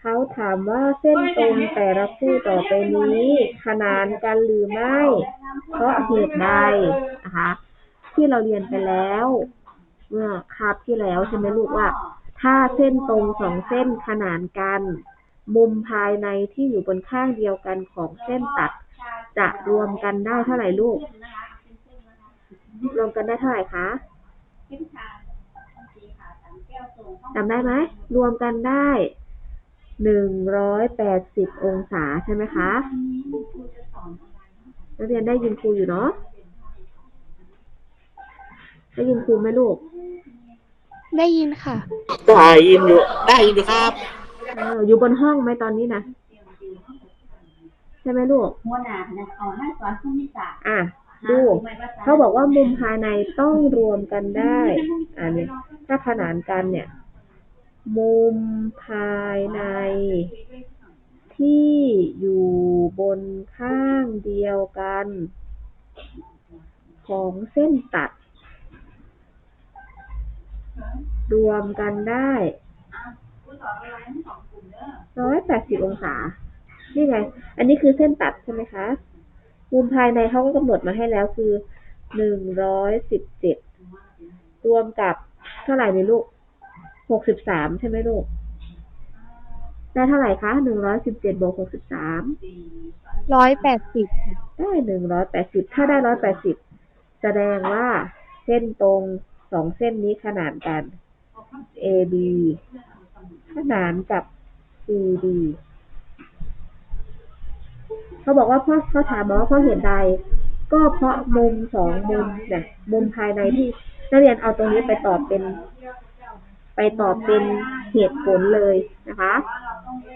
เขาถามว่าเส้นตรงแต่ละคู่ต่อไปนี้ ขนานกันหรือไม่ เพราะเหตุใดนะคะที่เราเรียนไปแล้วเมื่อคาบที่แล้วใช่ไหมลูกว่า ถ้าเส้นตรงสองเส้นขนานกัน มุมภายในที่อยู่บนข้างเดียวกันของเส้นตัด จะรวมกันได้เท่าไหร่ลูก รวมกันได้เท่าไหร่คะ จำได้ไหม รวมกันได้หนึ่งร้อยแปดสิบองศาใช่ไหมคะ นักเรียนได้ยินครูอยู่เนาะ ได้ยินครูไหมลูก ได้ยินค่ะ ได้ยินอยู่ ได้ยินอยู่ครับเอออยู่บนห้องไหมตอนนี้นะ ใช่ไหมลูก หัวหน้าคณะกรรมการสอนภูมิศาสตร์อะ ดูเขาบอกว่ามุมภายในต้องรวมกันได้อ่าเนี่ยถ้าขนานกันเนี่ย มุมภายใน ที่อยู่บนข้างเดียวกัน ของเส้นตัด รวมกันได้ร้อยแปดสิบองศา นี่ไง อันนี้คือเส้นตัดใช่ไหมคะ มุมภายในเขาก็กำหนดมาให้แล้วคือหนึ่งร้อยสิบเจ็ดรวมกับเท่าไหร่ในลูกหกสิบสามใช่ไหมลูก ได้เท่าไหร่คะหนึ่งร้อยสิบเจ็ดบวกหกสิบสามร้อยแปดสิบได้หนึ่งร้อยแปดสิบถ้าได้ร้อยแปดสิบแสดงว่าเส้นตรงสองเส้นนี้ขนานกัน AB ขนานกับ CD เขาบอกว่าเพราะเขาถามมาว่าเพราะเหตุใด ก็เพราะมุมสองมุมเนี่ยมุมภายในที่นักเรียนเอาตรงนี้ไปตอบเป็น ไปตอบเป็นเหตุผลเลยนะคะ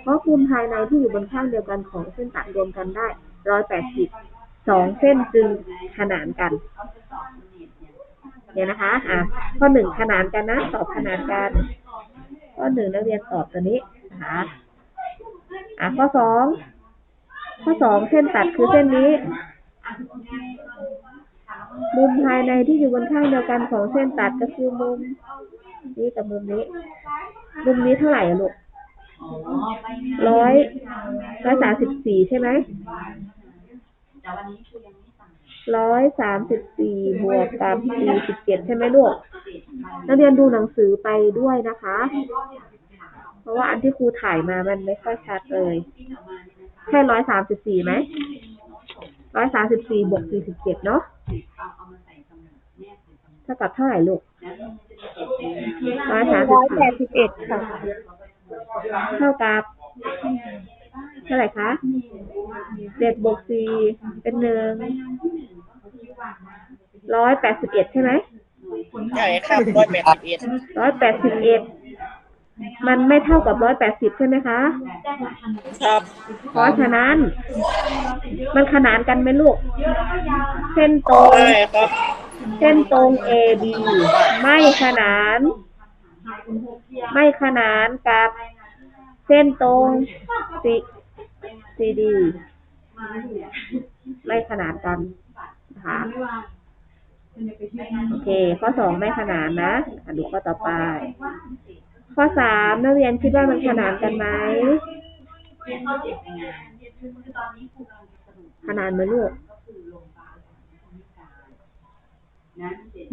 เพราะมุมภายในที่อยู่บนข้างเดียวกันของเส้นตัดรวมกันได้ร้อยแปดสิบสองเส้นจึงขนานกันเนี่ยนะคะ อะ ข้อหนึ่งขนานกันนะ ตอบขนานกัน ข้อหนึ่งนักเรียนตอบตัวนี้นะคะอะข้อสอง ข้อสองเส้นตัดคือเส้นนี้ มุมภายในที่อยู่บนข้างเดียวกันของเส้นตัดก็คือมุมนี้กับมุมนี้ มุมนี้เท่าไหร่ลูกร้อยร้อยสามสิบสี่ใช่ไหมร้อยสามสิบสี่บวกกับสี่สิบเจ็ดใช่ไหมลูกนักเรียนดูหนังสือไปด้วยนะคะ เพราะว่าอันที่ครูถ่ายมามันไม่ค่อยชัดเลย แค่ร้อยสามสิบสี่ไหมร้อยสามสิบสี่บวกสี่สิบเจ็ดเนาะเท่ากับเท่าไหร่ลูกร้อยสามสิร้บอยแปสี่ดสิบเอ็ดค่ะ เท่ากับเท่าไหร่คะเจ็ดบวกสี่เป็นหนึ่งร้อยแปดสิบเอ็ดใช่ไหมใช่ครับร้อยแปดสิบเอ็ดร้อยแปดสิบเอ็ด มันไม่เท่ากับร้อยแปดสิบใช่ไหมคะ ครับ เพราะฉะนั้น มันขนานกันไหมลูก เส้นตรงใช่ครับ เส้นตรง AB ไม่ขนาน ไม่ขนานกับเส้นตรง C CD ไม่ขนานกันนะคะโอเค ข้อสองไม่ขนานนะ อะดูข้อต่อไป ข้อสามนักเรียนคิดว่ามันขนานกันไหมขนานไหมลูก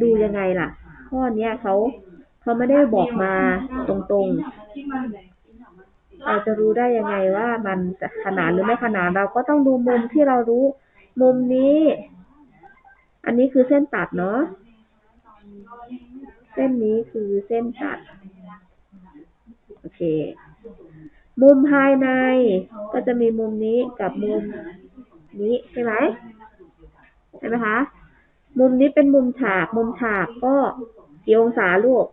ดูยังไงล่ะ ข้อเนี้ยเขาเขาไม่ได้บอกมาตรงๆเราจะรู้ได้ยังไงว่ามันจะขนานหรือไม่ขนานเราก็ต้องดูมุมที่เรารู้ มุมนี้ อันนี้คือเส้นตัดเนาะเส้นนี้คือเส้นตัด เค มุมภายในก็จะมีมุมนี้กับมุมนี้ใช่ไหมใช่ไหมคะ มุมนี้เป็นมุมฉาก มุมฉากก็กี่องศาลูก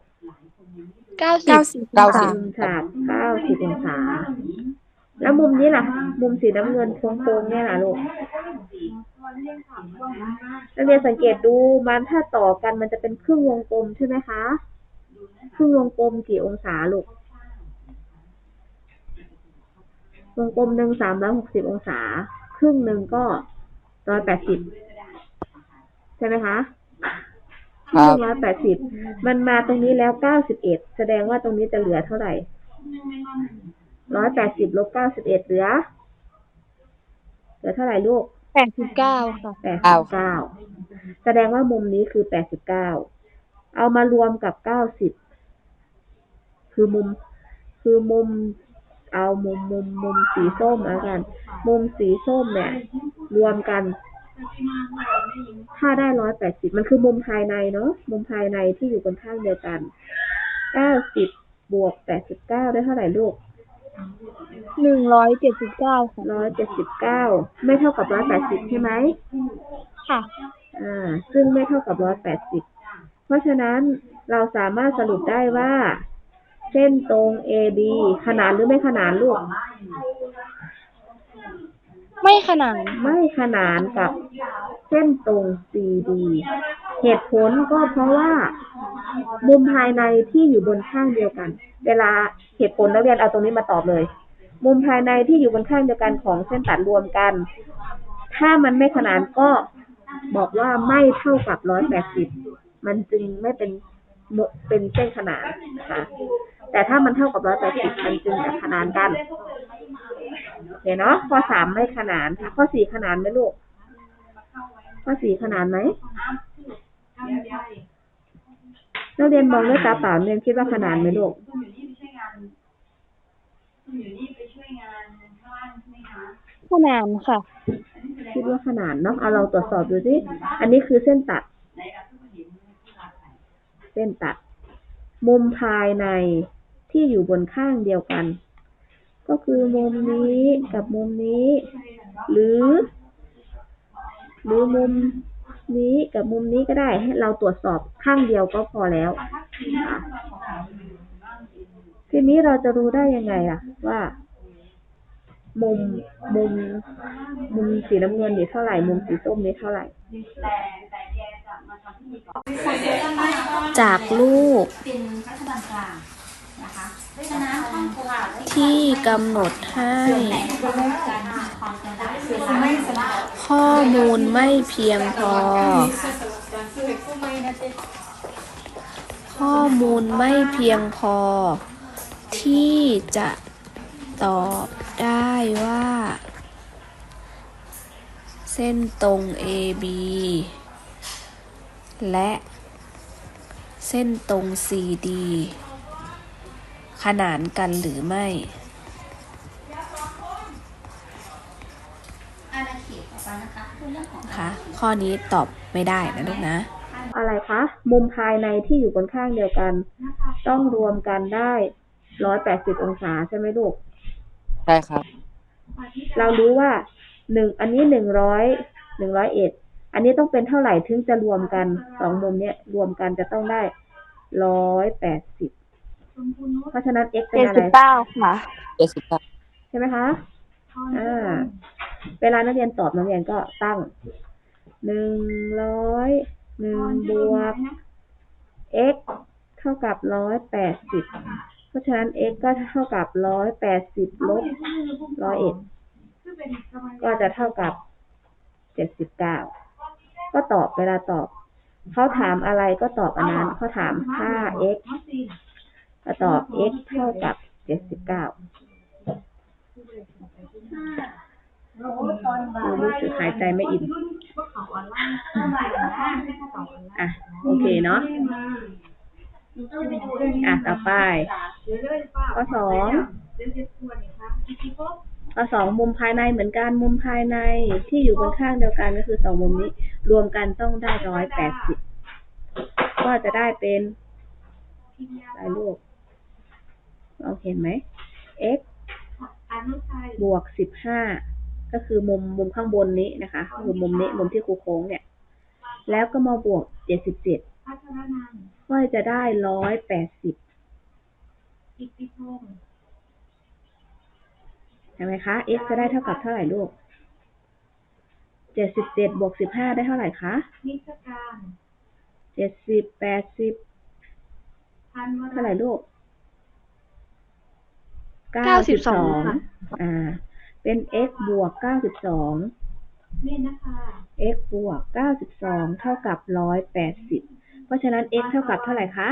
เก้าสิบเก้าสิบมุมฉากเก้าสิบองศา แล้วมุมนี้ล่ะ มุมสีน้ำเงินโค้งๆเนี่ยล่ะลูกนักเรียนสังเกตดูมันถ้าต่อกันมันจะเป็นครึ่งวงกลมใช่ไหมคะ ครึ่งวงกลมกี่องศาลูก วงกลมหนึ่งสามร้อยหกสิบองศา ครึ่งหนึ่งก็ร้อยแปดสิบใช่ไหมคะครึ่งร้อยแปดสิบมันมาตรงนี้แล้วเก้าสิบเอ็ดแสดงว่าตรงนี้จะเหลือเท่าไหร่ร้อยแปดสิบลบเก้าสิบเอ็ดเหลือเหลือเท่าไหร่ลูกแปดสิบเก้าค่ะแปดสิบเก้าแสดงว่ามุมนี้คือแปดสิบเก้าเอามารวมกับเก้าสิบคือมุม คือมุม เอามุมมุมมุมสีส้มแล้วกัน มุมสีส้มเนี่ย รวมกัน ถ้าได้ร้อยแปดสิบมันคือมุมภายในเนาะมุมภายในที่อยู่บนข้างเดียวกันเก้าสิบบวกแปดสิบเก้าได้เท่าไหร่ลูกหนึ่งร้อยเจ็ดสิบเก้าค่ะร้อยเจ็ดสิบเก้าไม่เท่ากับร้อยแปดสิบใช่ไหมค่ะอ่า ซึ่งไม่เท่ากับร้อยแปดสิบเพราะฉะนั้นเราสามารถสรุปได้ว่า เส้นตรง AB ขนานหรือไม่ขนานลูก ไม่ขนาดไม่ขนานกับเส้นตรง CD เหตุผลก็เพราะว่า มุมภายในที่อยู่บนข้างเดียวกัน เวลาเหตุผลนักเรียนเอาตรงนี้มาตอบเลย มุมภายในที่อยู่บนข้างเดียวกันของเส้นตัดรวมกัน ถ้ามันไม่ขนานก็บอกว่าไม่เท่ากับร้อยแปดสิบ มันจึงไม่เป็นมุ เป็นเส้นขนานนะคะแต่ถ้ามันเท่ากับร้อยแปดสิบมันจึงจะขนานกันโอเคเนาะข้อสามไม่ขนานค่ะข้อสี่ขนานไหมลูกข้อสี่ขนานไหมนักเรียนมองด้วยตาเปล่านักเรียนคิดว่าขนานไหมลูกขนาดค่ะ คิดว่าขนานเนาะเอาเราตรวจสอบดูสิอันนี้คือเส้นตัด เส้นตัด มุมภายในที่อยู่บนข้างเดียวกัน ก็คือมุมนี้กับมุมนี้ หรือ หรือมุมนี้กับมุมนี้ก็ได้ให้เราตรวจสอบข้างเดียวก็พอแล้ว ทีนี้เราจะรู้ได้ยังไงล่ะ ว่า มุมมุม มุมสีน้ำเงินนี่เท่าไหร่ มุมสีส้มนี่เท่าไหร่ จากรูปเป็นรัฐบาลกลางนะคะเพราะฉะนั้นท่านผู้ว่าที่กำหนดให้การทำความจำได้เวลาไม่สลับข้อมูลไม่เพียงพอ ข้อมูลไม่เพียงพอ ที่จะตอบได้ว่า เส้นตรง AB และเส้นตรง CD ขนานกันหรือไม่อาณาเขตต่อไปนะคะคือเรื่องของนะคะข้อนี้ตอบไม่ได้นะลูกนะ อะไรคะ มุมภายในที่อยู่บนข้างเดียวกัน ต้องรวมกันได้ร้อยแปดสิบองศาใช่ไหมลูก ใช่ครับ เรารู้ว่าหนึ่งอันนี้หนึ่งร้อยหนึ่งร้อยเอ็ด อันนี้ต้องเป็นเท่าไหร่ถึงจะรวมกันสองมุมเนี้ยรวมกันจะต้องได้ร้อยแปดสิบเพราะฉะนั้น x เป็นเจ็ดอะไร สิบเก้าค่ะ เจ็ดสิบเก้าใช่ไหมคะ อ่า เวลานักเรียนตอบนักเรียนก็ตั้งหนึ่งร้อยหนึ่งบวก x เท่ากับร้อยแปดสิบ เพราะฉะนั้น x ก็เท่ากับร้อยแปดสิบลบร้อยเอ็ดก็จะเท่ากับเจ็ดสิบเก้า ก็ตอบเวลาตอบ เขาถามอะไรก็ตอบอันนั้น เขาถามค่า x ก็ตอบ x เท่ากับเจ็ดสิบเก้ารู้สึกหายใจไม่อิ่มอะ โอเคเนาะอะ ต่อไปข้อสอง สองมุมภายในเหมือนกันมุมภายในที่อยู่บนข้างเดียวกันก็คือสองมุมนี้ รวมกันต้องได้ร้อยแปดสิบก็จะได้เป็นอะไรลูกเราเห็นไหม x บวกสิบห้าก็คือมุมมุมข้างบนนี้นะคะคือมุมนี้มุมที่ครูโค้งเนี่ย แล้วก็มาบวกเจ็ดสิบเจ็ดก็จะได้ร้อยแปดสิบ ใช่ไหมคะ x จะได้เท่ากับเท่าไหร่ลูกเจ็ดสิบเจ็ดบวกสิบห้าได้เท่าไหร่คะเจ็ดสิบแปดสิบเท่าไหร่ลูกเก้าสิบสองค่ะอ่า เป็น x บวกเก้าสิบสอง x บวกเก้าสิบสองเท่ากับร้อยแปดสิบเพราะฉะนั้น x เท่ากับเท่าไหร่คะ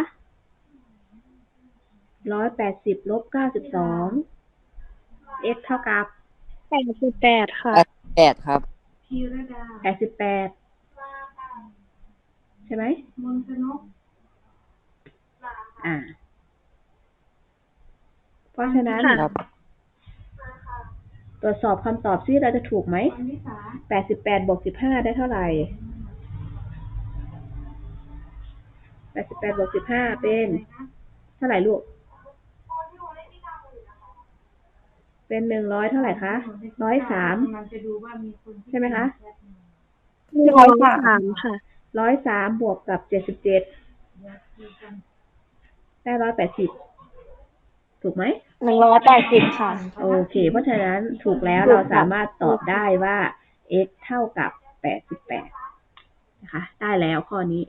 ร้อยแปดสิบลบเก้าสิบสอง x เท่ากับแปดสิบแปดค่ะแปดครับธีรดาแปดสิบแปดใช่ไหมมนต์ชนกอ่า เพราะฉะนั้นค่ะครับ ตรวจสอบคำตอบซิเราจะถูกไหมวันวิสาแปดสิบแปดบวกสิบห้าได้เท่าไหร่ แปดสิบแปดบวกสิบห้าเป็น เท่าไหร่ลูก เป็นหนึ่งร้อยเท่าไหร่คะร้อยสามกำลังจะดูว่ามีคนที่ใช่ไหมคะร้อยสามค่ะร้อยสามบวกกับเจ็ดสิบเจ็ดได้ร้อยแปดสิบถูกไหมหนึ่งร้อยแปดสิบค่ะ โอเค เพราะฉะนั้นถูกแล้วเราสามารถตอบได้ว่า x เท่ากับแปดสิบแปดนะคะ ได้แล้วข้อนี้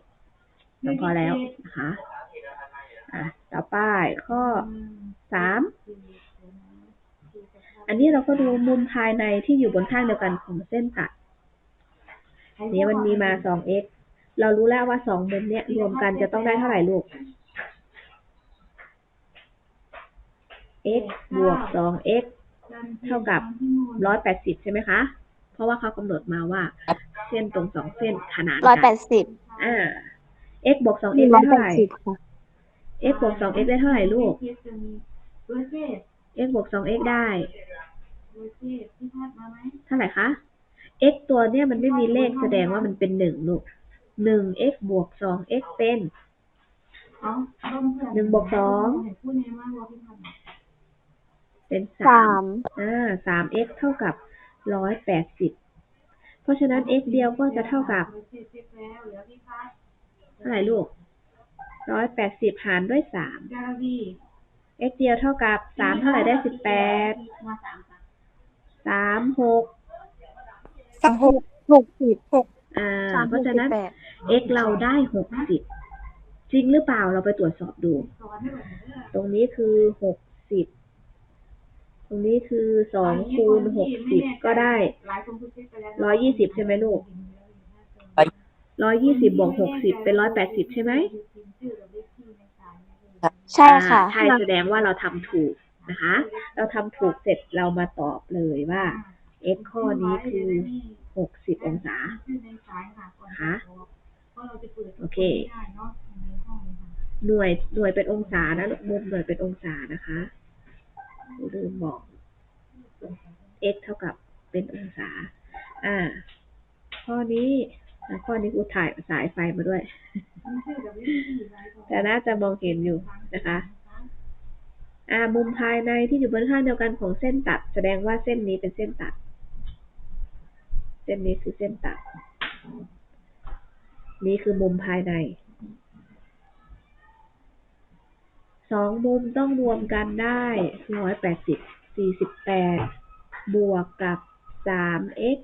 เพียงพอแล้วนะคะ อะ ต่อไปข้อสาม อันนี้เราก็ดูมุมภายในที่อยู่บนข้างเดียวกันของเส้นตัดนี้มันมีมาสอง x เรารู้แล้วว่าสองมุมเนี้ยรวมกันจะต้องได้เท่าไหร่ลูก x บวกสอง x เท่ากับร้อยแปดสิบใช่ไหมคะ เพราะว่าเขากำหนดมาว่า เส้นตรงสองเส้นขนานร้อยแปกันดสิบอ่า x บวกสองหนึ่ x งร้ได้อยเท่าแปไหดร่สิบค่ะ x บวกสอง x ได้เท่าไหร่ลูกเบอร์เจส x บวกสอง x ได้เบอร์เจสที่พาดมาไหมเท่าไหร่คะ x ตัวเนี้ยมันไม่มีเลขแสดงว่ามันเป็นหนึ่งลูกหนึ่ง x บวกสอง x เป็นเอาต้นเพื่อนหนึ่งบวกสองเห็นพูดในมากว่าพี่พัดเป็นสาสามมอ่าสาม x เท่ากับร้อยแปดสิบ เพราะฉะนั้น x เดียวก็จะเท่ากับเบอร์เจสเสร็จแล้วเหลือพี่พัดเท่าไหร่ลูกร้อยแปดสิบหารด้วยสามจารี x เดียวเท่ากับสามเท่าไหร่ได้สิบแปดมาสามค่ะสามหกสามหกหกสิบหกอ่าสามเพหกราะฉะสิบนั้นแปด x เราได้หกสิบจริงหรือเปล่าเราไปตรวจสอบดูสอนให้แบบนี้ตรงนี้คือหกสิบตรงนี้คือสองคูณหกสิบก็ได้หลายคนพูดเช็คไปแล้วร้อยยี่สิบใช่ไหมลูกร้อยยี่สิบบวกหกสิบเป็นร้อยแปดสิบใช่ไหม ใช่ค่ะอ่าใช่แสดงว่าเราทำถูกนะคะ เราทำถูกเสร็จเรามาตอบเลยว่า x ข้อนี้คือหกสิบองศานะคะโอเค หน่วยหน่วยเป็นองศานะลูกมุมหน่วยเป็นองศานะคะลืมบอก x เท่ากับเป็นองศา อ่า ข้อนี้อะ ข้อนี้กูถ่ายสายไฟมาด้วย แต่น่าจะมองเห็นอยู่นะคะอ่ามุมภายในที่อยู่บนข้างเดียวกันของเส้นตัด แสดงว่าเส้นนี้เป็นเส้นตัด เส้นนี้คือเส้นตัด นี่คือมุมภายใน สองมุมต้องรวมกันได้ร้อยแปดสิบสี่สิบแปดบวกกับสาม x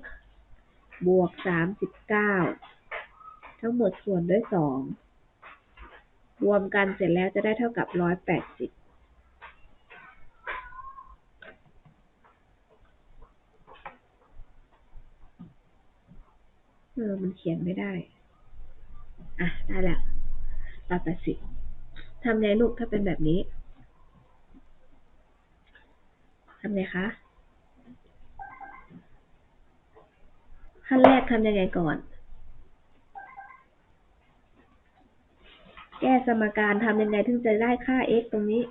บวกสามสิบเก้าทั้งหมดส่วนด้วยสองรวมกันเสร็จแล้วจะได้เท่ากับร้อยแปดสิบเออ มันเขียนไม่ได้ อะ ได้แล้วร้อยแปดสิบทำไงลูกถ้าเป็นแบบนี้ ทำไงคะ ขั้นแรกทำยังไงก่อน แก้สมการทำยังไงถึงจะได้ค่า x ตรงนี้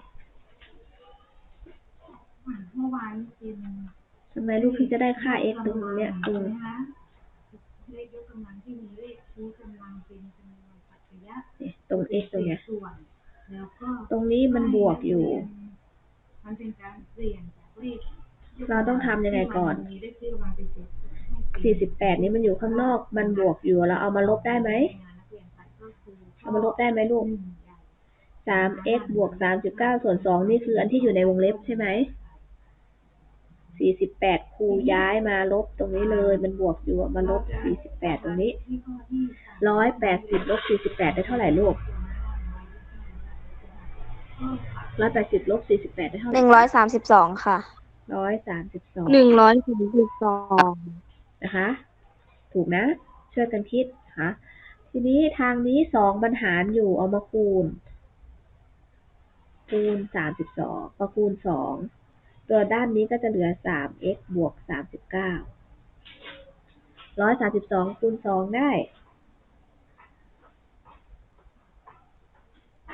เมื่อวานเป็นทำไมลูกถึงจะได้ค่า x ตรงเนี้ยตรงเลขยกกำลังที่มีเลขชี้กำลังเป็นจำนวนปัจจัยตรง x ตรงเนี้ยตรงนี้มันบวกอยู่ มันเป็นการเปลี่ยนจากเลขเราต้องทำยังไงก่อนมีเลขที่กำลังเป็นเศษ สี่สิบแปดนี้มันอยู่ข้างนอก มันบวกอยู่เราเอามาลบได้ไหม เอามาลบได้ไหมลูกสาม x บวกสามสิบเก้าส่วนสองนี่คืออันที่อยู่ในวงเล็บใช่ไหมสี่สิบแปดครูย้ายมาลบตรงนี้เลย มันบวกอยู่อะมาลบสี่สิบแปดตรงนี้ร้อยแปดสิบลบสี่สิบแปดได้เท่าไหร่ลูกร้อยแปดสิบลบสี่สิบแปดได้เท่าไหหร่นึ่งร้อยสามสิบสองค่ะร้อยสามสิบสองหนึ่งร้อยสามสิบสอง นะคะ ถูกนะ ช่วยกันคิดนะคะทีนี้ทางนี้สองบรรหารอยู่เอามาคูณ คูณสามสิบสองก็คูณสองตัวด้านนี้ก็จะเหลือสาม x บวกสามสิบเก้าร้อยสามสิบสองคูณสองได้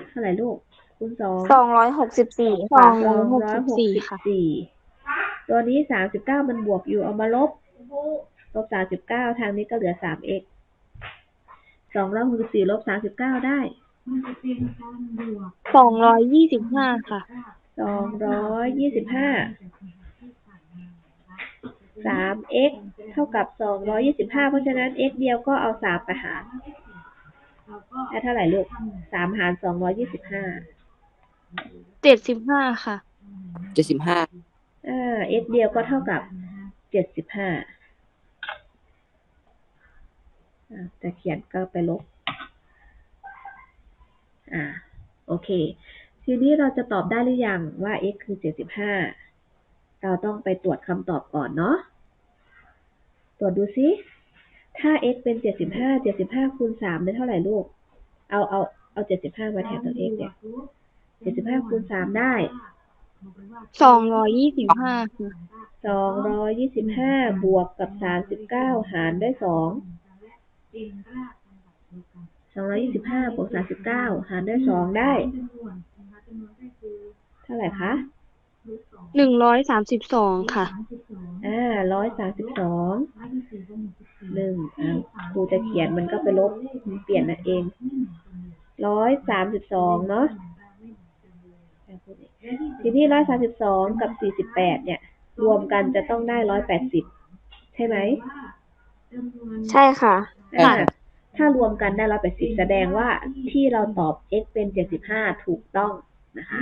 เท่าไหร่ลูก คูณสองสองร้อยหกสิบสี่สค่ะองร้อยหกสิบสี่ตัวนี้สามสิบเก้ามันบวกอยู่เอามาลบ ลบสามสิบเก้าทางนี้ก็เหลือสาม x สองร้อยหกสิบสี่ลบสามสิบเก้าได้มันจะเป็นการบวกสองร้อยยี่สิบห้าค่ะสองร้อยยี่สิบห้าสาม x เท่ากับสองร้อยยี่สิบห้าเพราะฉะนั้น x เดียวก็เอาสามไปหารเราก็ได้เท่าไหร่ลูกสามหารสองร้อยยี่สิบห้าเจ็ดสิบห้าค่ะเจ็ดสิบห้าอ่า x เดียวก็เท่ากับเจ็ดสิบห้า อ่าแต่เขียนก็ไปลบ อ่า โอเค ทีนี้เราจะตอบได้หรือยังว่า x คือเจ็ดสิบห้าเราต้องไปตรวจคำตอบก่อนเนาะ ตรวจดูซิถ้า x เป็นเจ็ดสิบห้าเจ็ดสิบห้าคูณสามได้เท่าไหร่ลูก เอา เอา เอาเจ็ดสิบห้ามาแทนตัว x เนี่ยเจ็ดสิบห้าคูณสามได้สองร้อยยี่สิบห้าค่ะสองร้อยยี่สิบห้าบวกกับสามสิบเก้าหารด้วยสอง สองร้อยยี่สิบห้าบวกสามสิบเก้าหารด้วยสองได้จำนวนนะคะจำนวนก็คือเท่าไหร่คะรูทสองหนึ่งร้อยสามสิบสองค่ะสามสิบสองอ่าร้อยสามสิบสองร้อยยี่สิบสี่บวกหนึ่งสิบสี่หนึ่งอ่าครูจะเขียนมันก็ไปลบมันเปลี่ยนนั่นเองร้อยสามสิบสองเนาะทีนี้ร้อยสามสิบสองกับสี่สิบแปดเนี่ย รวมกันจะต้องได้ร้อยแปดสิบใช่ไหม ใช่ค่ะอ่า ถ้ารวมกันได้ร้อยแปดสิบแสดงว่าที่เราตอบ x เป็นเจ็ดสิบห้าถูกต้องนะคะ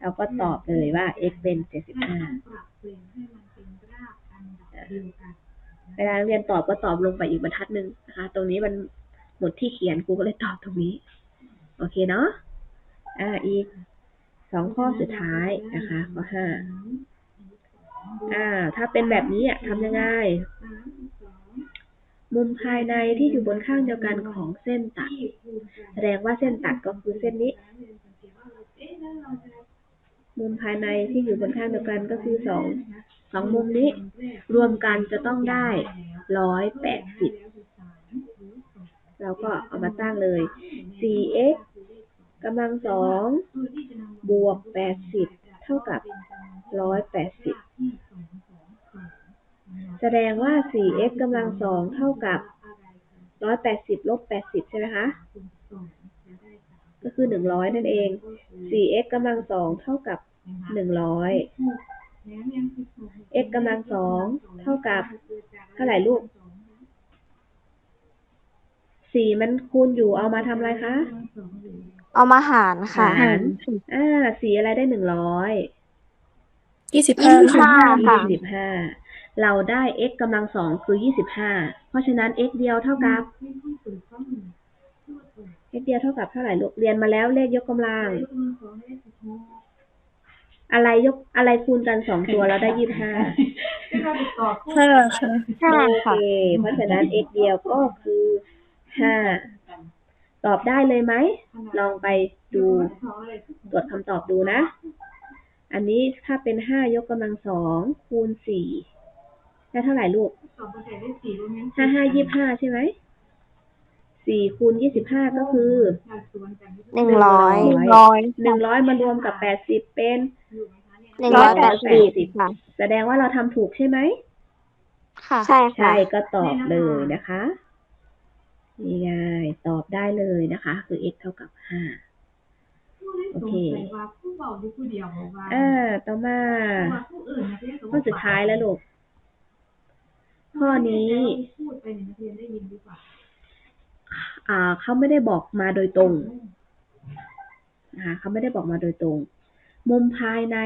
เราก็ตอบเลยว่า x เป็นเจ็ดสิบห้าเวลาเรียนตอบก็ตอบลงไปอีกบรรทัดหนึ่งนะคะ ตรงนี้มันหมดที่เขียนครูก็เลยตอบตรงนี้ โอเคเนาะอ่าอีกสองข้อสุดท้ายนะคะข้อห้าอ่า ถ้าเป็นแบบนี้อะทำยังไง มุมภายในที่อยู่บนข้างเดียวกันของเส้นตัด แสดงว่าเส้นตัดก็คือเส้นนี้ มุมภายในที่อยู่บนข้างเดียวกันก็คือสองสองมุมนี้ รวมกันจะต้องได้ร้อยแปดสิบเราก็เอามาตั้งเลย 4x กำลังสองบวกแปดสิบเท่ากับร้อยแปดสิบ แสดงว่า 4x กำลังสองเท่ากับร้อยแปดสิบลบแปดสิบใช่ไหมคะ ก็คือหนึ่งร้อยนั่นเอง 4x กำลังสองเท่ากับหนึ่งร้อย x กำลังสองเท่ากับ เท่าไหร่ลูกสี่มันคูณอยู่เอามาทำอะไรคะ เอามาหารค่ะ หารอ่าสีอะไรได้หนึ่งร้อยยี่สิบยี่ห้าสิบห้าค่ะยี่สิบห้า เราได้ x กำลังสองคือยี่สิบห้า เพราะฉะนั้น x เดียวเท่ากับ x เดียวเท่ากับเท่าไหร่ลูก เรียนมาแล้วเลขยกกำลัง อะไรยกอะไรคูณกันสองตัวแล้วได้ยี่สิบห้าห้าค่ะใช่โอค่ะเคเพราะฉะนั้น x เดียวก็คือห้า ตอบได้เลยไหม ลองไปดูตรวจคำตอบดูนะ อันนี้ถ้าเป็นห้ายกกำลังสองคูณสี่ ได้เท่าไหร่ลูกห้าห้ายี่ห้าใช่ไหมสี่คูณยี่สิบห้าก็คือหนึ่งร้อยหนึ่งร้อยหนึ่งร้อยมารวมกับแปดสิบเป็นหนึ่งร้อยแปดสิบค่ะแสดงว่าเราทำถูกใช่ไหมค่ะ ใช่ค่ะ ใช่ก็ตอบเลยนะคะนี่ไงตอบได้เลยนะคะ คือ x เท่ากับห้าโอเคอ่าต่อมาข้อสุดท้ายแล้วลูก ข้อนี้ พูดไปเนี่ยนักเรียนได้ยินดีกว่าอ่าเขาไม่ได้บอกมาโดยตรงนะคะเขาไม่ได้บอกมาโดยตรง มุมภายใน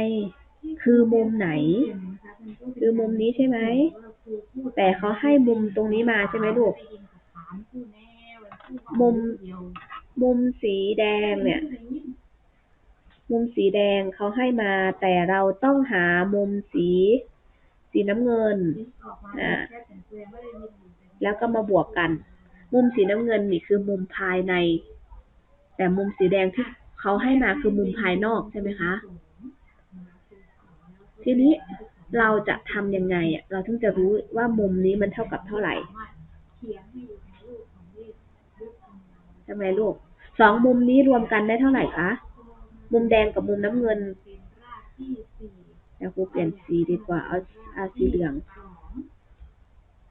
คือมุมไหน คือมุมนี้ใช่ไหม แต่เขาให้มุมตรงนี้มาใช่ไหมลูก มุม มุมสีแดงเนี่ย มุมสีแดงเขาให้มา แต่เราต้องหามุมสี สีน้ำเงินอ่าแล้วก็มาบวกกัน มุมสีน้ำเงินนี่คือมุมภายใน แต่มุมสีแดงที่เขาให้มาคือมุมภายนอกใช่ไหมคะ ทีนี้เราจะทำยังไงอะ เราถึงจะรู้ว่ามุมนี้มันเท่ากับเท่าไหร่ใช่ไหมลูกสองมุมนี้รวมกันได้เท่าไหร่คะ มุมแดงกับมุมน้ำเงิน เดี๋ยวครูเปลี่ยนสีดีกว่า เอาเอาสีเหลือง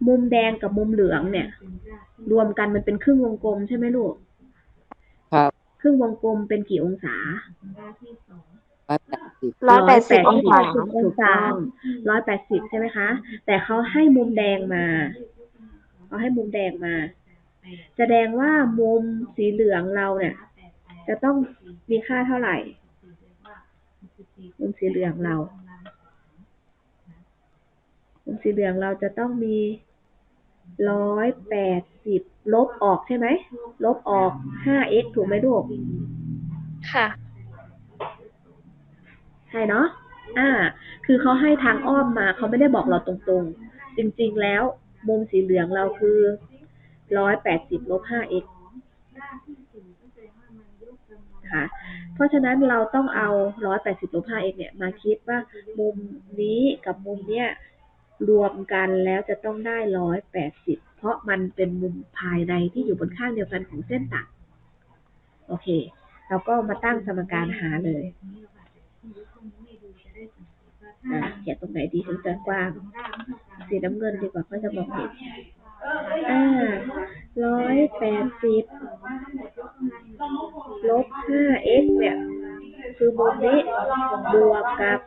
มุมแดงกับมุมเหลืองเนี่ย รวมกันมันเป็นครึ่งวงกลมใช่ไหมลูก ครับ ครึ่งวงกลมเป็นกี่องศาร้อยแปดสิบร้อยแปดสิบองศาถูกต้องร้อยแปดสิบใช่ไหมคะ แต่เขาให้มุมแดงมาเขาให้มุมแดงมา แสดงว่ามุมสีเหลืองเราเนี่ย จะต้องมีค่าเท่าไหร่มุมสีเหลืองเรา มุมสีเหลืองเราจะต้องมีร้อยแปดสิบลบออกใช่ไหม ลบออกห้า x ถูกไหมลูก ค่ะ ใช่เนาะ อ่า คือเขาให้ทางอ้อมมาเขาไม่ได้บอกเราตรงๆ จริงๆแล้ว มุมสีเหลืองเราคือร้อยแปดสิบลบห้า x นะคะเพราะฉะนั้นเราต้องเอาร้อยแปดสิบลบห้า x เนี่ย มาคิดว่ามุมนี้กับมุมเนี้ย รวมกันแล้วจะต้องได้ร้อยแปดสิบเพราะมันเป็นมุมภายในที่อยู่บนข้างเดียวกันของเส้นตัด โอเค เราก็มาตั้งสมการหาเลยเขียนตรงไหนดีถึงจะกว้าง สีน้ำเงินดีกว่าก็จะมองเห็นอ่าร้อยแปดสิบลบห้า x เนี่ย คือมุมนี้บวกกับ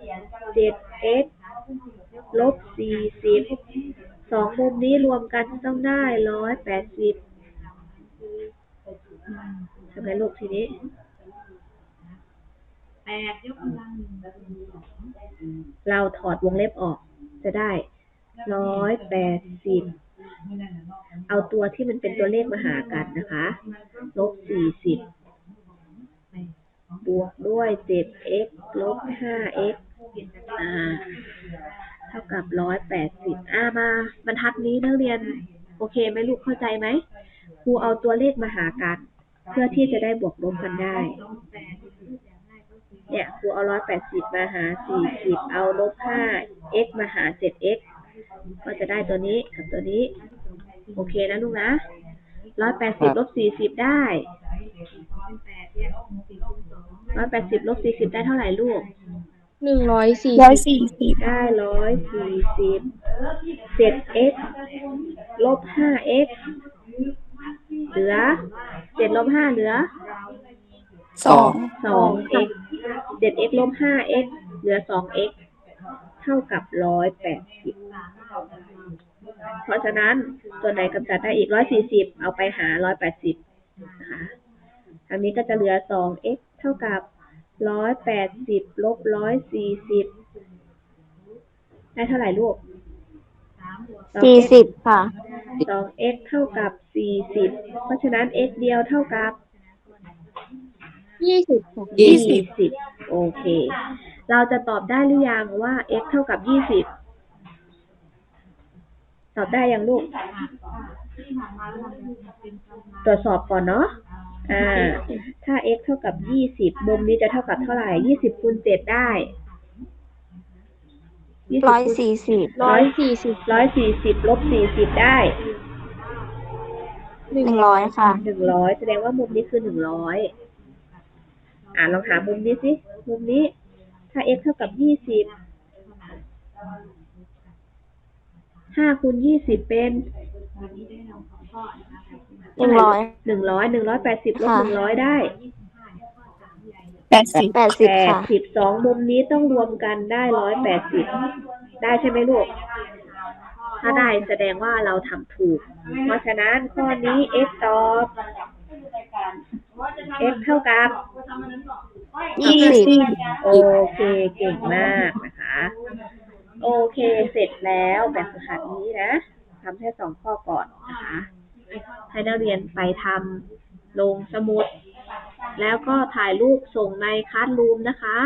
เจ็ด x สี่สิบ สองมุมนี้รวมกันต้องได้ร้อยแปดสิบทำไงลูกทีนี้แปดยกกำลังเราถอดวงเล็บออก จะได้ร้อยแปดสิบ เอาตัวที่มันเป็นตัวเลขมาหากันนะคะ ลบสี่สิบบวกด้วยเจ็ด x ลบห้า x อ่า เท่ากับร้อยแปดสิบอ่ามาบรรทัดนี้นักเรียน โอเคไหมลูกเข้าใจไหมครูเอาตัวเลขมาหากัน เพื่อที่จะได้บวกลบกันได้ เนี่ยครูเอาร้อยแปดสิบมาหาสี่สิบเอาลบห้า x มาหาเจ็ด x ก็จะได้ตัวนี้กับตัวนี้ โอเคนะลูกนะร้อยแปดสิบลบสี่สิบได้ร้อยแปดสิบลบสี่สิบได้เท่าไหร่ลูก หนึ่งร้อยสี่ร้อยสี่สิบได้ร้อยสี่สิบเจ็ด x ลบห้า x เหลือเจ็ดลบห้าเหลือสอง สอง x เจ็ด x ลบห้า x เหลือสอง x เท่ากับร้อยแปดสิบเพราะฉะนั้นตัวไหนกำจัดได้อีกร้อยสี่สิบเอาไปหาร้อยแปดสิบนะคะทางนี้ก็จะเหลือสอง x เท่ากับ ร้อยแปดสิบลบร้อยสี่สิบได้เท่าไหร่ลูกสี่สิบค่ะสอง x เท่ากับสี่สิบเพราะฉะนั้น x เดียวเท่ากับยี่สิบค่ะยี่สิบสิบโอเค เราจะตอบได้หรือยังว่า x เท่ากับยี่สิบตอบได้ยังลูก ตรวจสอบก่อนเนาะ อ่า ถ้า x เท่ากับยี่สิบมุมนี้จะเท่ากับเท่าไหร่ยี่สิบคูณเจ็ดได้20ร้อยคูณสี่สิบร้อยสี่สิบร้อยสี่สิบลบสี่สิบได้หนึ่งร้อยค่ะหนึ่งร้อยแสดงว่ามุมนี้คือหนึ่งร้อยอ่าลองหามุมนี้สิมุมนี้ ถ้า x เท่ากับยี่สิบห้าคูณยี่สิบเป็น หนึ่งร้อย หนึ่งร้อยหนึ่งร้อยแปดสิบลบค่ะ หนึ่งร้อยได้แปดสิบแปดสิบแปดค่ะ สิบสองมุมนี้ต้องรวมกันได้ร้อยแปดสิบได้ใช่ไหมลูก ถ้าได้แสดงว่าเราทำถูก เพราะฉะนั้นข้อนี้ x ตอบ x เท่ากับ ยี่สิบ โอเคเก่งมากนะคะ โอเคเสร็จแล้วแบบฝึกหัดนี้นะทำแค่สองข้อก่อนนะคะ ให้นักเรียนไปทำลงสมุด แล้วก็ถ่ายรูปส่งในคัสรูมนะคะ